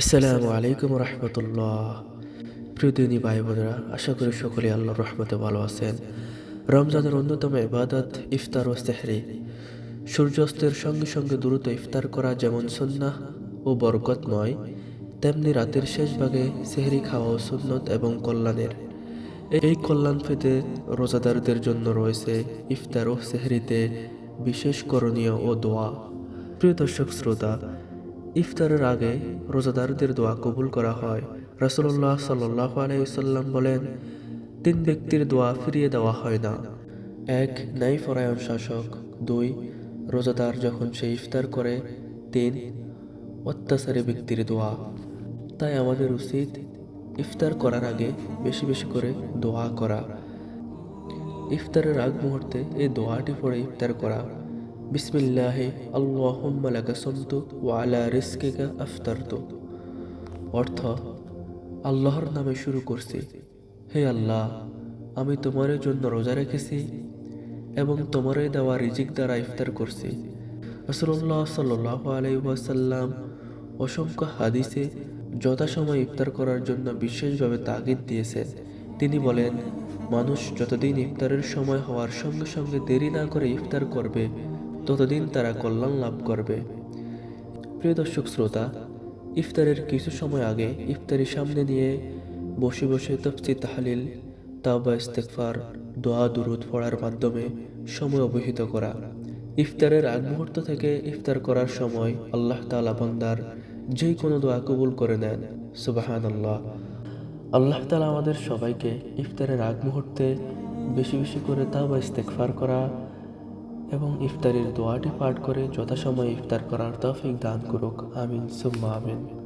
আসসালামু আলাইকুম রহমতুল্লাহ। প্রিয় দিনী ভাই বোনেরা আশা করি সকলে আল্লাহর রহমতে ভালো আছেন। রমজানের অন্যতম ইবাদত ইফতার ও সেহরি। সূর্যাস্তের সঙ্গে সঙ্গে দ্রুত ইফতার করা যেমন সুন্নাহ ও বরকতময়, তেমনি রাতের শেষ ভাগে সেহরি খাওয়াও সুন্নত এবং কল্যাণের। এই কল্যাণ পেতে রোজাদারদের জন্য রয়েছে ইফতার ও সেহরিতে বিশেষ করণীয় ও দোয়া। প্রিয় দর্শক, শ্রোতা ইফতারের আগে রোজাদারদের দোয়া কবুল করা হয়। রাসুল্লাহ সাল্লাহ আলাইসাল্লাম বলেন, তিন ব্যক্তির দোয়া ফিরিয়ে দেওয়া হয় না। এক ন্যায় পরায়ণ শাসক। দুই, রোজাদার যখন সে ইফতার করে, তিন, অত্যাচারী ব্যক্তির দোয়া। তাই আমাদের উচিত ইফতার করার আগে বেশি বেশি করে দোয়া করা। ইফতারের আগ মুহূর্তে এই দোয়াটি পড়ে ইফতার করা। বিসমিল্লাহে আল্লাহুম্মা লাকা সুমতু ওয়া আলা রিজকিকা আফতারতু। অর্থ, আল্লাহর নামে শুরু করছি। হে আল্লাহ, আমি তোমার জন্য রোজা রেখেছি এবং তোমারই দেওয়া রিজিক দ্বারা ইফতার করছি। রসুল্লাহ সাল্লাহ আলাইসাল্লাম অসংখ্য হাদিসে যথাসময় ইফতার করার জন্য বিশেষভাবে তাগিদ দিয়েছেন তিনি বলেন, মানুষ যতদিন ইফতারের সময় হওয়ার সঙ্গে সঙ্গে দেরি না করে ইফতার করবে ততদিন তারা কল্যাণ লাভ করবে। প্রিয় দর্শক শ্রোতা, ইফতারের কিছু সময় আগে ইফতারি সামনে নিয়ে বসে বসে তফসি তাহালিল, তাওবা ইস্তেকফার দোয়া, দুরুদ পড়ার মাধ্যমে সময় অবহিত করা। ইফতারের আগ মুহূর্ত থেকে ইফতার করার সময় আল্লাহ তাআলা বান্দার যে কোনো দোয়া কবুল করে নেন। সুবাহান আল্লাহ আল্লাহ তালা আমাদের সবাইকে ইফতারের আগ মুহূর্তে বেশি বেশি করে তাওবা ইস্তেকফার করা এবং ইফতারের দোয়াটি পাঠ করে যথাসময়ে ইফতার করার তফিক দান করুক। আমিন সুম্মা আমিন।